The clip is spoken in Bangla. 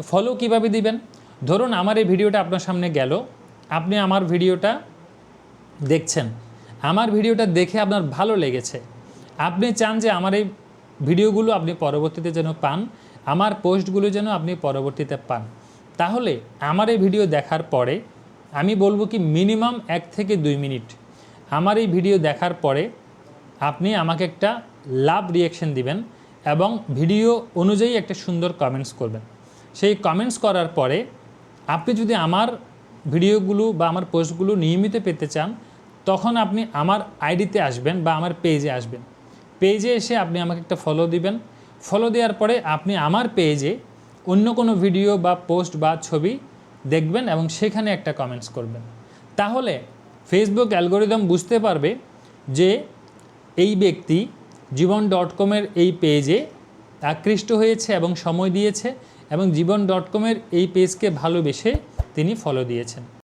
তো ফলো কীভাবে দিবেন? ধরুন আমার এই ভিডিওটা আপনার সামনে গেল, আপনি আমার ভিডিওটা দেখছেন। আমার ভিডিওটা দেখে আপনার ভালো লেগেছে। আপনি চান যে আমার এই ভিডিওগুলো আপনি পরবর্তীতে যেন পান, আমার পোস্টগুলো যেন আপনি পরবর্তীতে পান। তাহলে আমার এই ভিডিও দেখার পরে আমি বলব কি মিনিমাম এক থেকে দুই মিনিট। আমার এই ভিডিও দেখার পরে আপনি আমাকে একটা লাভ রিয়াকশন দিবেন এবং ভিডিও অনুযায়ী একটা সুন্দর কমেন্টস করবেন। সেই কমেন্টস করার পরে আপনি যদি আমার ভিডিওগুলো বা আমার পোস্টগুলো নিয়মিত পেতে চান, তখন আপনি আমার আইডিতে আসবেন বা আমার পেজে আসবেন। পেজে এসে আপনি আমাকে একটা ফলো দিবেন। ফলো দেওয়ার পরে আপনি আমার পেজে অন্য কোনো ভিডিও বা পোস্ট বা ছবি দেখবেন এবং সেখানে একটা কমেন্টস করবেন। তাহলে ফেসবুক অ্যালগোরিদম বুঝতে পারবে যে এই ব্যক্তি জীবন ডট কমের এই পেজে আকৃষ্ট হয়েছে এবং সময় দিয়েছে এবং জীবন ডট কমের এই পেজকে ভালোবেসে তিনি ফলো দিয়েছেন।